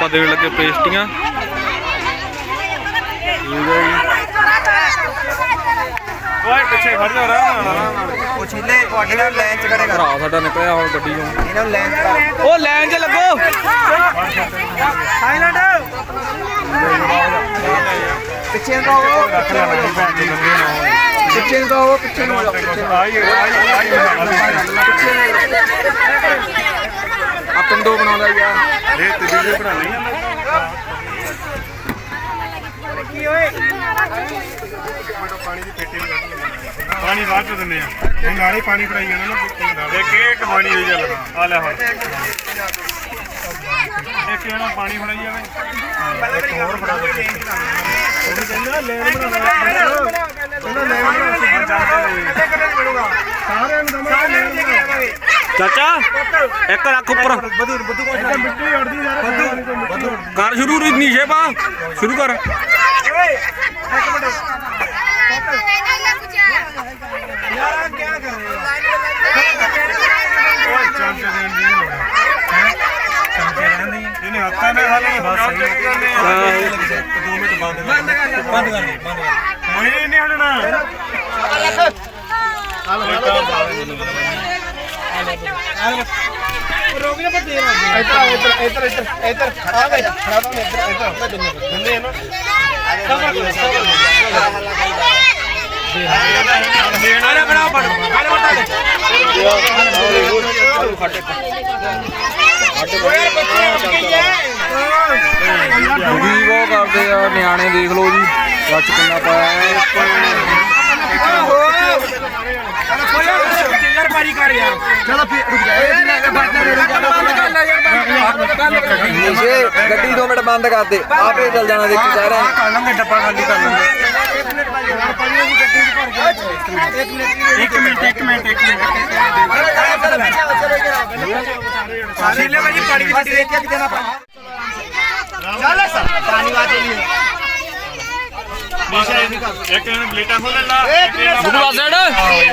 ਆਪਾਂ ਦੇਣ ਲੱਗੇ ਪੇਸਟੀਆਂ। ਓਏ ਪਿੱਛੇ ਖੜ ਜਾ ਆਰਾਮ ਨਾਲ ਉਹ ਛਿੱਲੇ ਇਹਨਾਂ ਨੂੰ ਲਾਈਨ ਚ ਖੜੇ ਕਰ। ਭਰਾ ਸਾਡਾ ਨਿਕਲਿਆ ਹੁਣ ਗੱਡੀ ਚੋਂ। ਇਹਨਾਂ ਨੂੰ ਲਾਈਨ ਚ ਕਰ ਉਹ ਲਾਈਨ 'ਚ ਲੱਗੋ। ਥਾਈਲੈਂਡ ਪਿੱਛੇ ਨੂੰ ਆਓ ਪਿੱਛੇ ਨੂੰ ਆਓ ਪਿੱਛੇ ਨੂੰ ਆਓ ਪਿੱਛੇ ਨੂੰ ਆਓ ਪਿੱਛੇ ਨੂੰ ਆਈ ਆਈ ਆਈ। ਆਪਨ ਦੋ ਬਣਾਉਂਦਾ ਯਾਰ। ਇਹ ਤੇ ਵੀਡੀਓ ਬਣਾ ਲਈ ਪਾਣੀ ਦੀ ਪੇਟੀ ਪਾਣੀ ਬਾਅਦ ਚ ਦਿੰਦੇ ਆ। ਇਹ ਨਾਲੇ ਪਾਣੀ ਫੜਾਈ ਜਾਣਾ ਨਾ ਇੱਕ ਇੱਕ ਪਾਣੀ ਦੀ ਚੱਲ। ਆ ਲੈ ਹੁਣ। ਇੱਕ ਜਣਾ ਪਾਣੀ ਫੜਾਈ ਜਾਵੇ? ਹੋਰ ਫੜਾ ਦੇ। ਉਹ ਕਹਿੰਦਾ ਲੈਣ ਬਣਾ ਕਹਿੰਦਾ ਲੈਣ ਬਣਾ ਸਾਰਿਆਂ ਨੂੰ ਦਮਾ ਲੈਣ ਬਣਾ ਇੱਕ ਰੱਖ ਉੱਪਰ। ਬਦੂ ਬਦੂ ਕੋਈ ਮਿੱਟੀ ਉੜਦੀ ਯਾਰ ਬਦੂ ਤੋਂ ਮਿੱਟੀ ਕਰ ਸ਼ੁਰੂ ਨੀਸ਼ੇ ਪਾ। ਸ਼ੁਰੂ ਕਰ। ਚਮਚੇ ਦੇਣ ਦੀ ਨਹੀਂ ਲੋੜ ਹੈ ਚਮਚੇ ਰਹਿਣ ਦੀ ਇਹਨੇ ਹੱਥਾਂ ਨਾਲ ਹਾਲੇ ਬਸ ਸਹੀ ਕਰਨੇ ਆ 2 ਮਿੰਟ ਬੰਦ ਕਰ ਬੰਦ ਕਰ ਬੰਦ ਕਰ ਬੰਦ ਕਰ ਮੈਂ ਨਹੀਂ ਹਟਣਾ ਇੱਧਰ ਇੱਧਰ ਇੱਧਰ ਇੱਧਰ। ਇੱਧਰ ਖੜਾ ਵੇ ਖੜਾ ਵੇ ਇੱਧਰ ਇੱਧਰ ਮੈਂ ਦਿੰਨੇ ਦਿੰਦੇ ਆ ਨਾ ਆਰੇ ਬਣਾਓ ਬਣ ਆਰੇ ਬਤਾ ਦੇ ਵੀ ਉਹ ਕਰਦੇ ਆ ਨਿਆਣੇ ਦੇਖ ਲਓ ਜੀ। ਸੱਚ ਕਿੰਨਾ ਪਾਇਆ ਹੈ। ਯਾਰ ਪਾਰੀ ਕਰ ਯਾਰ। ਚਲੋ ਫਿਰ ਰੁਕ ਜਾ। ਇਹ ਬੰਦ ਕਰ ਲੈ ਯਾਰ ਨੀਸ਼ੇ ਗੱਡੀ 2 ਮਿੰਟ ਬੰਦ ਕਰ ਦੇ। ਆਪੇ ਚੱਲ ਜਾਣਾ ਦੇਖੀ ਸਾਰਿਆਂ ਨੇ ਕਰ ਲਾਂਗੇ ਡੱਬਾ ਖਾਲੀ ਕਰ ਲਾਂਗੇ। ਇੱਕ ਮਿੰਟ ਇੱਕ ਮਿੰਟ ਇੱਕ ਮਿੰਟ ਛੇਲੇ ਭਾਜੀ ਪਾਣੀ ਦੀ ਦੇਖਿਆ ਕਿਤੇ ਨਾ ਚੱਲ ਸਰ। ਪਾਣੀ ਵਾਤੇ ਲਈ ਨਿਸ਼ਾ ਇੱਕ ਜਣ ਪਲੇਟਾਂ ਖੋਲ ਲੈ ਗੁਰੂ ਆ ਸਾਈਡ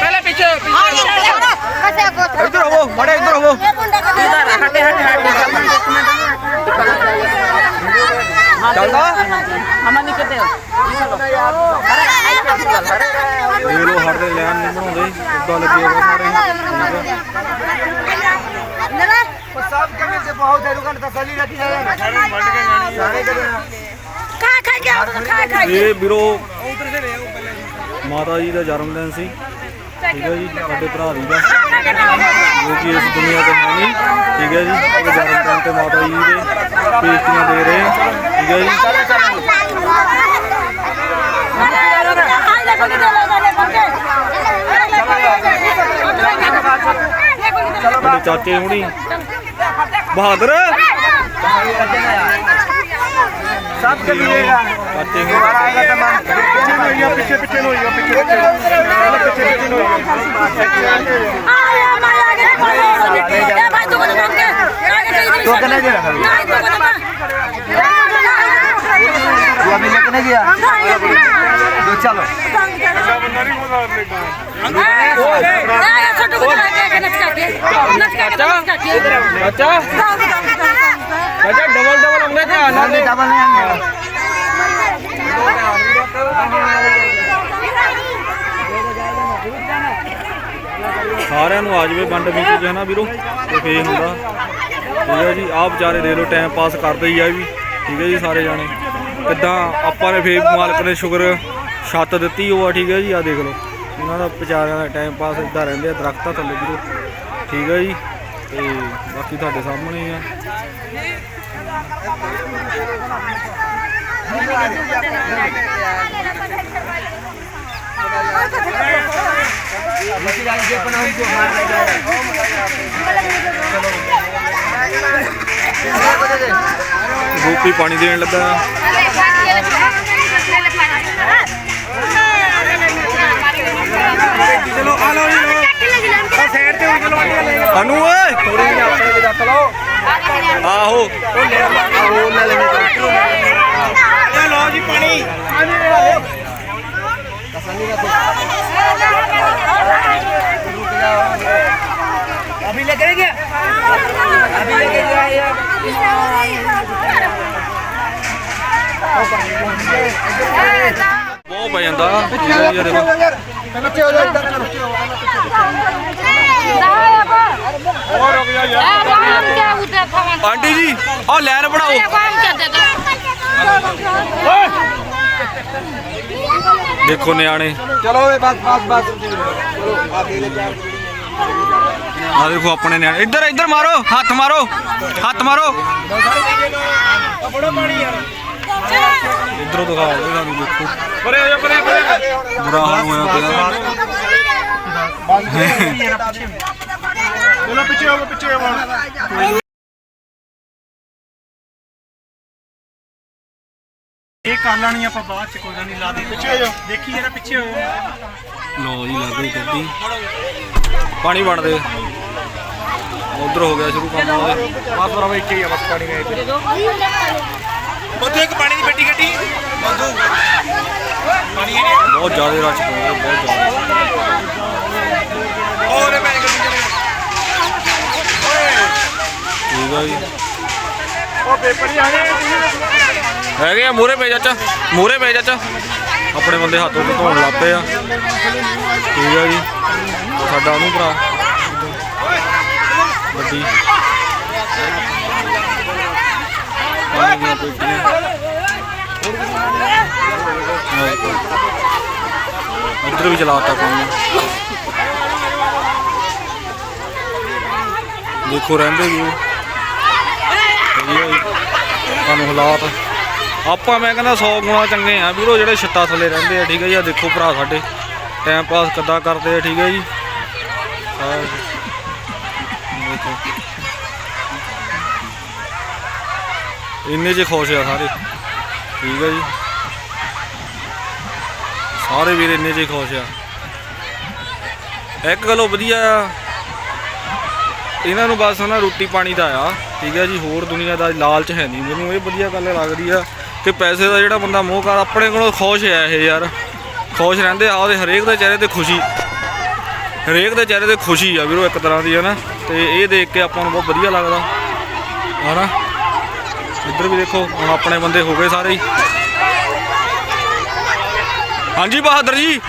पहले पीछे इधर हो बड़े इधर हो इधर हटे हटे हटे चलो हम नहीं कहते ये लोग हर दिन लैन नहीं बनाते उदा लगे सारे सब करने से बहुत देर घंटा तसली रहती है सारे कदम देना ਖਾ ਖਾ ਕੇ ਇਹ ਵੀਰੋ, ਮਾਤਾ ਜੀ ਦਾ ਜਨਮ ਦਿਨ ਸੀ। ਠੀਕ ਹੈ ਜੀ, ਸਾਡੇ ਭਰਾ ਜੀ ਦਾ ਜੋ ਕਿ ਇਸ ਦੁਨੀਆ ਤੇ ਹੈ ਨਹੀਂ। ਠੀਕ ਹੈ ਜੀ ਉਹਦੇ ਜਨਮ ਦਿਨ ਤੇ ਮਾਤਾ ਜੀ ਦੇ ਪੇਸਟੀਆਂ ਦੇ ਰਹੇ। ਠੀਕ ਹੈ ਜੀ। ਚਾਚੇ ਹੁਣੀ। ਬਹਾਦਰ। सब के मिलेगा दोबारा आएगा तमाम पीछे नहीं होइए पीछे पीछे नहीं होइए पीछे पीछे पीछे पीछे नहीं होइए तो कने गया तू अभी लेके नहीं गया तो चलो अच्छा अच्छा अच्छा ਸਾਰਿਆਂ ਨੂੰ ਆ ਜਾਵੇ ਵੰਡ ਵਿੱਚ ਜੇ ਨਾ ਵੀਰੋ, ਤੇ ਫੇਰ ਹੁੰਦਾ। ਠੀਕ ਹੈ ਜੀ, ਆਹ ਵਿਚਾਰੇ ਦੇ ਲੋ ਟਾਈਮ ਪਾਸ ਕਰਦੇ ਹੀ ਆ ਵੀ। ਠੀਕ ਹੈ ਜੀ, ਸਾਰੇ ਜਾਣੇ। ਕਿੱਦਾਂ ਆਪਾਂ ਨੇ ਫੇਰ ਮਾਲਕ ਨੇ ਸ਼ੁਕਰ ਛੱਤ ਦਿੱਤੀ ਉਹ ਆ, ਠੀਕ ਹੈ ਜੀ ਆ ਦੇਖ ਲਓ। ਉਹਨਾਂ ਦਾ ਵਿਚਾਰਿਆਂ ਦਾ ਟਾਈਮ ਪਾਸ ਇਦਾਂ ਰਹਿੰਦੇ ਆ, ਦਰਖਤਾਂ ਥੱਲੇ ਵੀਰੋ। ਠੀਕ ਹੈ ਜੀ, ਤੇ ਬਾਕੀ ਤੁਹਾਡੇ ਸਾਹਮਣੇ ਹੀ ਆ। ਗੋਪੀ ਪਾਣੀ ਦੇਣ ਲੱਗਾ। ਚਲੋ ਆ ਲਓ ਜੀ ਆ ਸਾਈਡ ਤੇ ਹੋ ਚਲੋ ਆਂਟੀ ਲੈ ਅਨੂ ਓਏ। ਥੋੜੀ ਜਿਹੀ ਆਪਣੇ ਤੇ ਰੱਖ ਲਓ। ਆਹੋ। ਉਹ ਲੈ ਲੈਣੀ ਇਹ ਲਓ ਜੀ ਪਾਣੀ अभी लेके गया अभी लेके गया ਬਹੁਤ ਪੈ ਜਾਂਦਾ ਠੀਕ ਹੈ ਜੀ ਇਹ ਦੇਖੋ ਪਿੱਛੇ ਹੋ ਜਾ ਆਂਟੀ ਜੀ ਆ ਲੈਨ ਬਣਾਓ। ਦੇਖੋ ਨਿਆਣੇ। ਚਲੋ ਵੇ ਬਸ ਬਸ ਬਸ। ਚਲੋ ਆ ਦੇਖੋ ਆਪਣੇ ਨਿਆਣੇ। ਇੱਧਰ ਇੱਧਰ ਮਾਰੋ ਹੱਥ ਮਾਰੋ ਹੱਥ ਮਾਰੋ। ਬੜਾ ਪਾਣੀ ਯਾਰ ਇੱਧਰੋਂ ਦਿਖਾਓ ਦੇਖੋ। ਪਰੇ ਹੋ ਜਾ ਪਰੇ ਪਰੇ ਬੁਰਾ ਹਾਲ ਹੋਇਆ ਪਿਆ। ਚਲੋ ਪਿੱਛੇ ਹੋ ਪਿੱਛੇ ਹੋ ਇਹ ਕਰ ਲੈਣੀ ਆਪਾਂ ਬਾਅਦ ਚ ਕੋਈ ਨਹੀਂ ਲਾ ਦੇ। ਪਿੱਛੇ ਹੋ ਜਾ ਦੇਖੀ ਜਰਾ ਪਿੱਛੇ ਹੋ ਲੋ ਜੀ ਲੱਗ ਗਈ ਗੱਡੀ। ਪਾਣੀ ਵੰਡਦੇ ਉਧਰ ਹੋ ਗਿਆ ਸ਼ੁਰੂ ਕੰਮ ਉਹਦੇ। ਬਸ ਬਰਾਬਰ ਇੱਥੇ ਹੀ ਆ ਬਸ ਪਾਣੀ ਗਏ ਉੱਥੇ ਇੱਕ ਪਾਣੀ ਦੀ ਪੇਟੀ ਗੱਡੀ। ਬੰਦੂ ਪਾਣੀ ਬਹੁਤ ਜ਼ਿਆਦਾ ਰਸ਼ ਪੈ ਗਿਆ ਬਹੁਤ ਜ਼ਿਆਦਾ। ਹੋਰ ਮੈਂ ਆ ਜੀ। ਉਹ ਪੇਪਰ ਹੀ ਆ ਗਏ ਹੈਗੇ ਆ ਮੂਰੇ ਪੈ ਚਾਚਾ ਮੂਰੇ ਪੈ ਚਾਚਾ। ਆਪਣੇ ਬੰਦੇ ਹੱਥ ਧੋਣ ਲੱਗ ਪਏ ਆ। ਠੀਕ ਆ ਜੀ। ਸਾਡਾ ਉਹਨੂੰ ਭਰਾ। ਗੱਡੀ। ਪਾਣੀ ਦੀਆਂ ਪੇਟੀਆਂ। ਇੱਧਰ ਵੀ ਚਲਾਤਾ ਕੰਮ। ਦੇਖੋ ਰਹਿੰਦੇ ਵੀ ਉਹ। ਵਧੀਆ ਜੀ ਤੁਹਾਨੂੰ ਹਾਲਾਤ। ਆਪਾਂ ਮੈਂ ਕਹਿੰਦਾ 100 ਗੁਣਾ ਚੰਗੇ ਆ ਵੀਰੋ, ਜਿਹੜੇ ਛੱਤਾਂ ਥੱਲੇ ਰਹਿੰਦੇ ਆ, ਠੀਕ ਹੈ ਜੀ ਆ ਦੇਖੋ ਭਰਾ ਸਾਡੇ। ਟਾਈਮ ਪਾਸ ਕਿੱਦਾਂ ਕਰਦੇ ਆ, ਠੀਕ ਹੈ ਜੀ। ਇੰਨੇ ਚ ਖੁਸ਼ ਆ ਸਾਰੇ। ਠੀਕ ਹੈ ਜੀ। ਸਾਰੇ ਵੀਰ ਇੰਨੇ ਚ ਖੁਸ਼ ਆ। ਇੱਕ ਗੱਲੋਂ ਵਧੀਆ ਆ। ਇਹਨਾਂ ਨੂੰ ਬਸ ਨਾ ਰੋਟੀ ਪਾਣੀ ਦਾ ਆ, ਠੀਕ ਹੈ ਜੀ, ਹੋਰ ਦੁਨੀਆ ਦਾ ਲਾਲਚ ਹੈ ਨਹੀਂ। ਮੈਨੂੰ ਇਹ ਵਧੀਆ ਗੱਲ ਲੱਗਦੀ ਆ ਕਿ ਪੈਸੇ ਦਾ ਜਿਹੜਾ ਬੰਦਾ ਮੋਹ ਕਰ, ਆਪਣੇ ਕੋਲੋਂ ਖੁਸ਼ ਹੈ ਇਹ ਯਾਰ। ਖੁਸ਼ ਰਹਿੰਦੇ ਆ ਉਹਦੇ ਹਰੇਕ ਦੇ ਚਿਹਰੇ ਤੇ ਖੁਸ਼ੀ। ਹਰੇਕ ਦੇ ਚਿਹਰੇ ਤੇ ਖੁਸ਼ੀ ਆ ਵੀਰੋ, ਇੱਕ ਤਰ੍ਹਾਂ ਦੀ ਹੈ ਨਾ ਤੇ ਇਹ ਦੇਖ ਕੇ ਆਪਾਂ ਨੂੰ ਬਹੁਤ ਵਧੀਆ ਲੱਗਦਾ। ਹਨਾ? ਇੱਧਰ ਵੀ ਦੇਖੋ, ਹੁਣ ਆਪਣੇ ਬੰਦੇ ਹੋ ਗਏ ਸਾਰੇ ਹੀ। ਹਾਂਜੀ ਬਹਾਦਰ ਜੀ,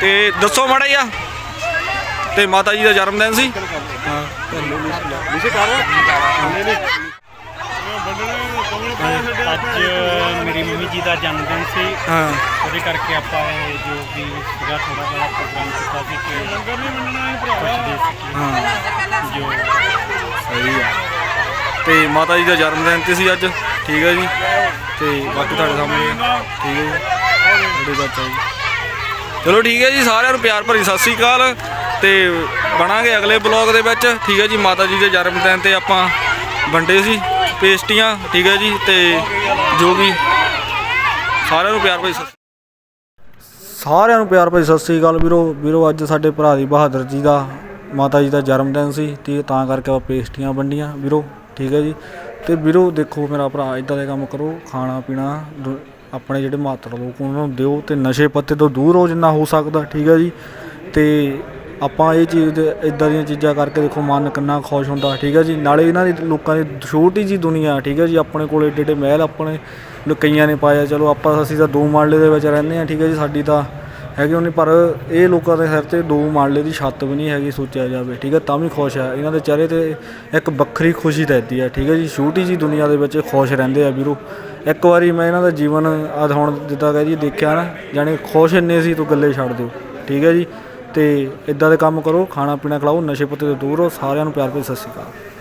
ਤੇ ਦੱਸੋ ਮਾੜਾ ਜਿਹਾ ਤੇ ਮਾਤਾ ਜੀ ਦਾ ਜਨਮ ਦਿਨ ਸੀ। ਹਾਂ ਵਿਸ਼ੇ ਕਰ ਅੱਜ ਮੇਰੀ ਮੰਮੀ ਜੀ ਦਾ ਜਨਮ ਦਿਨ ਸੀ। ਹਾਂ। ਉਹਦੇ ਕਰਕੇ ਆਪਾਂ ਇਹ ਜੋ ਵੀ ਸੀਗਾ ਥੋੜਾ ਬੜਾ ਪ੍ਰੋਗਰਾਮ ਕੀਤਾ ਸੀ ਕਿ ਲੰਗਰ ਨਹੀਂ ਮੰਨਣਾ ਕੁਝ ਦੇ ਸਕੀਏ ਹਾਂ। ਜੋ ਸਹੀ ਆ। ਤੇ ਮਾਤਾ ਜੀ ਦਾ ਜਨਮ ਦਿਨ ਤੇ ਸੀ ਅੱਜ। ਠੀਕ ਹੈ ਜੀ। ਤੇ ਬਾਕੀ ਤੁਹਾਡੇ ਸਾਹਮਣੇ। ਠੀਕ ਹੈ ਜੀ। ਤੁਹਾਡੇ ਚਾਚਾ ਜੀ। ਚਲੋ ਠੀਕ ਹੈ ਜੀ ਸਾਰਿਆਂ ਨੂੰ ਪਿਆਰ ਭਰੀ ਸਤਿ ਸ੍ਰੀ ਅਕਾਲ। ਤੇ ਬਣਾਂਗੇ ਅਗਲੇ ਬਲੌਗ ਦੇ ਵਿੱਚ। ਠੀਕ ਹੈ ਜੀ, ਮਾਤਾ ਜੀ ਦੇ ਜਨਮ ਦਿਨ ਤੇ ਆਪਾਂ ਵੰਡੇ ਸੀ, ਪੇਸਟੀਆਂ, ਠੀਕ ਹੈ ਜੀ, ਤੇ ਜੋ ਵੀ ਸਾਰਿਆਂ ਨੂੰ ਪਿਆਰ ਭਰੀ ਸਤਿ ਸਾਰਿਆਂ ਨੂੰ ਪਿਆਰ ਭਰੀ ਸਤਿ ਸ੍ਰੀ ਅਕਾਲ ਵੀਰੋ। ਵੀਰੋ, ਅੱਜ ਸਾਡੇ ਭਰਾ ਦੀ ਬਹਾਦਰ ਜੀ ਦਾ ਮਾਤਾ ਜੀ ਦਾ ਜਨਮ ਦਿਨ ਸੀ, ਤੇ ਤਾਂ ਕਰਕੇ ਆਪਾਂ ਪੇਸਟੀਆਂ ਵੰਡੀਆਂ ਵੀਰੋ, ਠੀਕ ਹੈ ਜੀ। ਤੇ ਵੀਰੋ, ਦੇਖੋ ਮੇਰਾ ਭਰਾ ਇਦਾਂ ਦੇ ਕੰਮ ਕਰੋ, ਖਾਣਾ ਪੀਣਾ ਦੁ- ਆਪਣੇ ਜਿਹੜੇ ਮਾਤਰ ਲੋਕ ਉਹਨਾਂ ਨੂੰ ਦਿਓ ਤੇ ਨਸ਼ੇ ਪੱਤੇ ਤੋਂ ਦੂਰ ਹੋ ਜਿੰਨਾ ਹੋ ਸਕਦਾ, ਠੀਕ ਹੈ ਜੀ। ਤੇ ਆਪਾਂ ਇਹ ਚੀਜ਼ ਦੇ ਇਦਾਂ ਦੀਆਂ ਚੀਜ਼ਾਂ ਕਰਕੇ ਦੇਖੋ ਮਨ ਕਿੰਨਾ ਖੁਸ਼ ਹੁੰਦਾ, ਠੀਕ ਹੈ ਜੀ? ਨਾਲੇ ਇਹਨਾਂ ਦੀ ਲੋਕਾਂ ਦੀ ਛੋਟੀ ਜੀ ਦੁਨੀਆ, ਠੀਕ ਹੈ ਜੀ? ਆਪਣੇ ਕੋਲ ਏਡੇ ਏਡੇ ਮਹਿਲ ਆਪਣੇ ਕਈਆਂ ਨੇ ਪਾਇਆ ਚਲੋ ਆਪਾਂ ਅਸੀਂ ਤਾਂ ਦੋ ਮਾਲੇ ਦੇ ਵਿੱਚ ਰਹਿੰਦੇ ਆ ਠੀਕ ਹੈ ਜੀ? ਸਾਡੀ ਤਾਂ ਹੈਗੇ ਉਹਨੇ ਪਰ ਇਹ ਲੋਕਾਂ ਦੇ ਸਿਰ ਤੇ ਦੋ ਮਾਲੇ ਦੀ ਛੱਤ ਵੀ ਨਹੀਂ ਹੈਗੀ ਸੋਚਿਆ ਜਾਵੇ, ਠੀਕ ਹੈ? ਤਾਂ ਵੀ ਖੁਸ਼ ਆ। ਇਹਨਾਂ ਦੇ ਚਿਹਰੇ ਤੇ ਇੱਕ ਵੱਖਰੀ ਖੁਸ਼ੀ ਰਹਿੰਦੀ ਹੈ ਠੀਕ ਹੈ ਜੀ? ਛੋਟੀ ਜੀ ਦੁਨੀਆ ਦੇ ਵਿੱਚ ਖੁਸ਼ ਰਹਿੰਦੇ ਆ ਵੀਰੋ। ਇੱਕ ਵਾਰੀ ਮੈਂ ਇਹਨਾਂ ਦਾ ਜੀਵਨ ਆਦ ਹੁਣ ਜਿੱਦਾਂ ਕਹਿ ਜੀ ਦੇਖਿਆ ਨਾ, ਜਾਣੀ ਖੁਸ਼ ਇੰਨੇ ਸੀ ਤੂੰ ਗੱਲੇ ਛੱਡ ਦਿਓ, ਠੀਕ ਹੈ ਜੀ? ਤੇ ਇਦਾਂ ਦੇ ਕੰਮ ਕਰੋ, ਖਾਣਾ ਪੀਣਾ ਖਿਲਾਓ, ਨਸ਼ੇ ਪੱਤੇ ਤੋਂ ਦੂਰ ਰਹੋ, ਸਾਰਿਆਂ ਨੂੰ ਪਿਆਰ ਭਰੀ ਸਤਿ ਸ਼੍ਰੀ ਅਕਾਲ।